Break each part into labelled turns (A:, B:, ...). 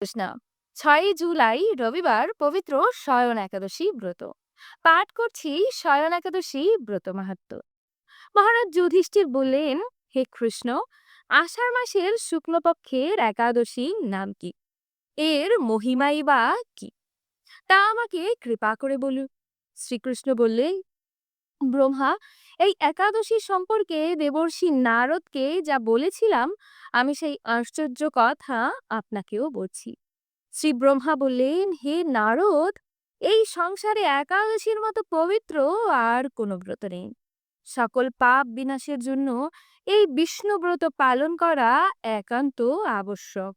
A: প্রশ্ন। ছয়ই জুলাই রবিবার পবিত্র শয়ন একাদশী ব্রত। পাঠ করছি শয়ন একাদশী ব্রত মাহাত্ম মহারাজ যুধিষ্ঠির বললেন, হে কৃষ্ণ, আষাঢ় মাসের শুক্লপক্ষের একাদশী নাম কি? এর মহিমাই বা কি? তা আমাকে কৃপা করে বলুন। শ্রীকৃষ্ণ বললেন ব্রহ্মা, এই একাদশী সম্পর্কে দেবর্ষি নারদকে যা বলেছিলাম, আমি সেই আশ্চর্য কথা আপনাকেও বলছি। শ্রী ব্রহ্মা বললেন, হে নারদ, এই সংসারে একাদশীর মতো পবিত্র আর কোনো ব্রত নেই। সকল পাপ বিনাশের জন্য এই বিষ্ণু ব্রত পালন করা একান্ত আবশ্যক।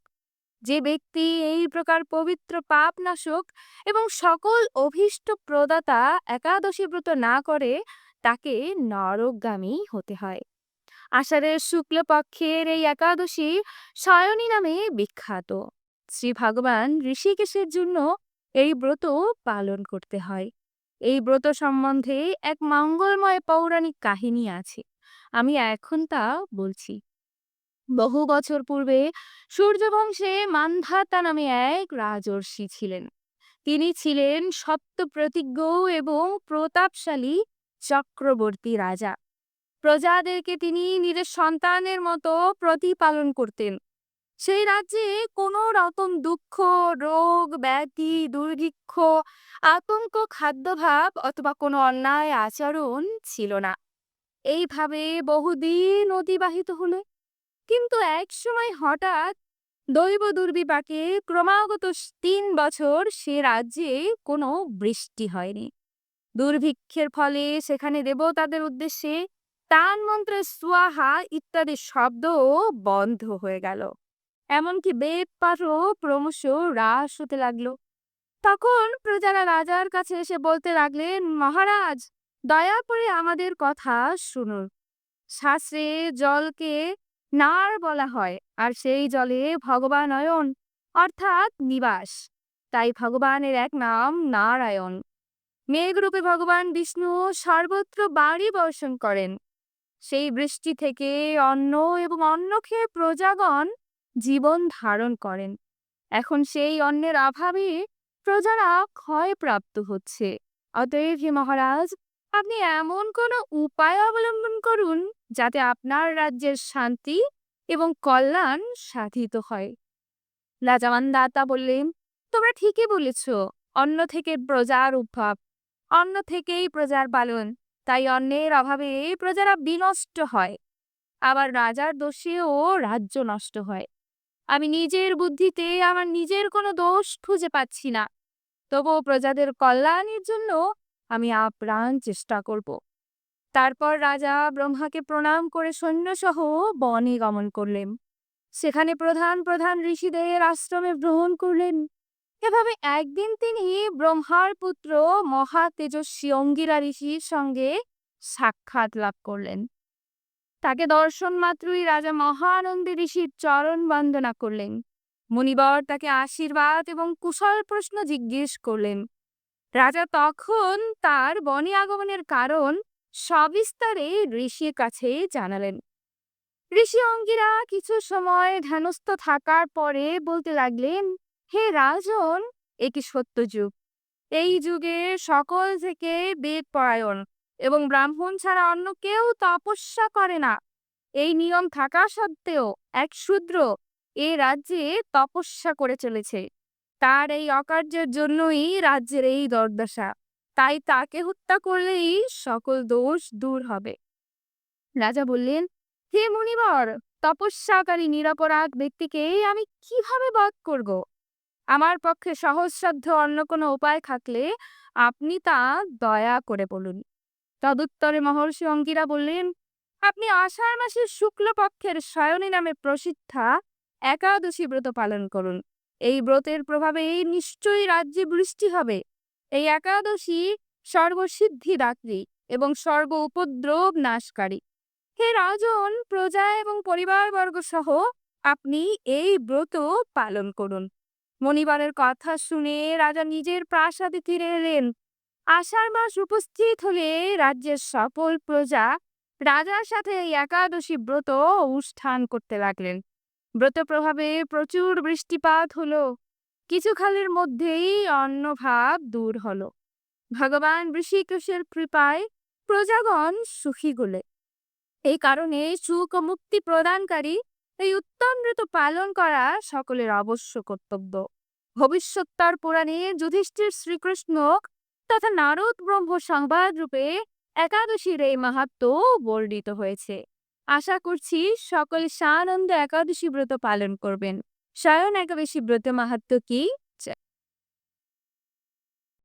A: যে ব্যক্তি এই প্রকার পবিত্র পাপ নাশক এবং সকল অভীষ্ট প্রদাতা একাদশী ব্রত না করে, তাকে নরকগামী হতে হয়। আষাঢ়ের শুক্লপক্ষের এই একাদশী সায়নী নামে বিখ্যাত। শ্রী ভগবান ঋষিকেশের জন্য এই ব্রত পালন করতে হয়। এই ব্রত সম্বন্ধে এক মঙ্গলময় পৌরাণিক কাহিনী আছে। আমি এখন তা বলছি। বহু বছর পূর্বে সূর্যবংশে মান্ধাতা নামে এক রাজর্ষি ছিলেন। তিনি ছিলেন সত্য প্রতিজ্ঞ এবং প্রতাপশালী চক্রবর্তী রাজা। প্রজাদেরকে তিনি নিজের সন্তানের মতো প্রতিপালন করতেন। সেই রাজ্যে কোনো রকম দুঃখ, রোগ, ব্যাধি, দুর্ভিক্ষ, আতঙ্ক, খাদ্যভাব অথবা কোনো অন্যায় আচরণ ছিল না। এইভাবে বহুদিন অতিবাহিত হলো। কিন্তু এক সময় হঠাৎ দৈব দুর্বিপাকে ক্রমাগত তিন বছর সে রাজ্যে কোনো বৃষ্টি হয়নি। দুর্ভিক্ষের ফলে সেখানে দেবতাদের উদ্দেশ্যে তান মন্ত্রের সোয়াহা ইত্যাদি শব্দও বন্ধ হয়ে গেল। এমনকি বেদ পাঠও ক্রমশ হ্রাস হতে লাগল। তখন প্রজারা রাজার কাছে এসে বলতে লাগলেন, মহারাজ, দয়া করে আমাদের কথা শুনুন। শাস্ত্রে জলকে নার বলা হয়, আর সেই জলে ভগবান অয়ন, অর্থাৎ নিবাস। তাই ভগবানের এক নাম নারায়ণ। মেঘরূপে ভগবান বিষ্ণু সর্বত্র বাড়ি বর্ষণ করেন। সেই বৃষ্টি থেকে অন্ন এবং অন্ন খেয়ে প্রজাগণ জীবন ধারণ করেন। এখন সেই অন্নের অভাবে প্রজারা ক্ষয়প্রাপ্ত হচ্ছে। অতএব হে মহারাজ আপনি এমন কোনো উপায় অবলম্বন করুন, যাতে আপনার রাজ্যের শান্তি এবং কল্যাণ সাধিত হয়। রাজামান দাতা বললেন, তোমরা ঠিকই বলেছ অন্ন থেকে প্রজার উদ্ভব, অন্য থেকেই প্রজার পালন, তাই অন্যের অভাবে প্রজারা বিনষ্ট হয়, আবার রাজার দোষেও রাজ্য নষ্ট হয়। আমি নিজের বুদ্ধিতে আমার নিজের কোনো দোষ খুঁজে পাচ্ছি না, তবুও প্রজাদের কল্যাণের জন্য আমি আপ্রাণ চেষ্টা করব। তারপর রাজা ব্রহ্মাকে প্রণাম করে সৈন্যসহ বনে গমন করলেন। সেখানে প্রধান প্রধান ঋষিদের আশ্রমে গ্রহণ করলেন। এভাবে একদিন তিনি ব্রহ্মার পুত্র মহা তেজস্বী অঙ্গিরা ঋষির সঙ্গে সাক্ষাৎ লাভ করলেন। তাকে দর্শন মাত্রই রাজা মহানন্দী ঋষির চরণ বন্দনা করলেন। মুনিবর তাকে আশীর্বাদ এবং কুশল প্রশ্ন জিজ্ঞেস করলেন। রাজা তখন তার বনে আগমনের কারণ সবিস্তারে ঋষির কাছে জানালেন। ঋষি অঙ্গিরা কিছু সময় ধ্যানস্থ থাকার পরে বলতে লাগলেন, হে রাজন, এ সত্য যুগ। এই যুগে সকল থেকে বেদ পরায়ণ এবং ব্রাহ্মণ ছাড়া অন্য কেউ তপস্যা করে না। এই নিয়ম থাকা সত্ত্বেও এক শূদ্র এ রাজ্যে তপস্যা করে চলেছে। তার এই অকার্যের জন্যই রাজ্যের এই দর্দশা। তাই তাকে হত্যা করলেই সকল দোষ দূর হবে। রাজা বললেন, হে মুনিবর, তপস্যাকারী নিরাপরাধ ব্যক্তিকে আমি কীভাবে বধ করব? আমার পক্ষে সহজসাধ্য অন্য কোনো উপায় থাকলে আপনি তা দয়া করে বলুন। তদুত্তরে মহর্ষি অঙ্কিরা বললেন, আপনি আষাঢ় মাসের শুক্লপক্ষের শয়নী নামে প্রসিদ্ধা একাদশী ব্রত পালন করুন। এই ব্রতের প্রভাবে এই নিশ্চয়ই রাজ্যে বৃষ্টি হবে। এই একাদশী সর্বসিদ্ধি দাত্রী এবং সর্ব উপদ্রব নাশকারী। হে রাজন, প্রজা এবং পরিবারবর্গ সহ আপনি এই ব্রত পালন করুন। মণিবারের কথা শুনে রাজা নিজের প্রাসাদে ফিরে এলেন। আষাঢ় মাস উপস্থিত হলে রাজ্যের সকল প্রজা রাজার সাথে এই একাদশী ব্রত অনুষ্ঠান করতে লাগলেন। ব্রত প্রভাবে প্রচুর বৃষ্টিপাত হলো। কিছুকালের মধ্যেই অন্নভাব দূর হলো। ভগবান ঋষিকেশের কৃপায় প্রজাগণ সুখী গুলে। এই কারণে সুখ মুক্তি প্রদানকারী এই উত্তম ঋত পালন করা সকলের অবশ্য কর্তব্য। ভবিষ্যৎতর পুরাণে যুধিষ্ঠির শ্রীকৃষ্ণ তথা নারদ ব্রহ্ম সংবাদ রূপে একাদশীর এই মাহাত্ম বর্ণিত হয়েছে। আশা করছি সকলে সানন্দ একাদশী ব্রত পালন করবেন। স্বয়ং একাদশী ব্রত মাহাত্ম কি?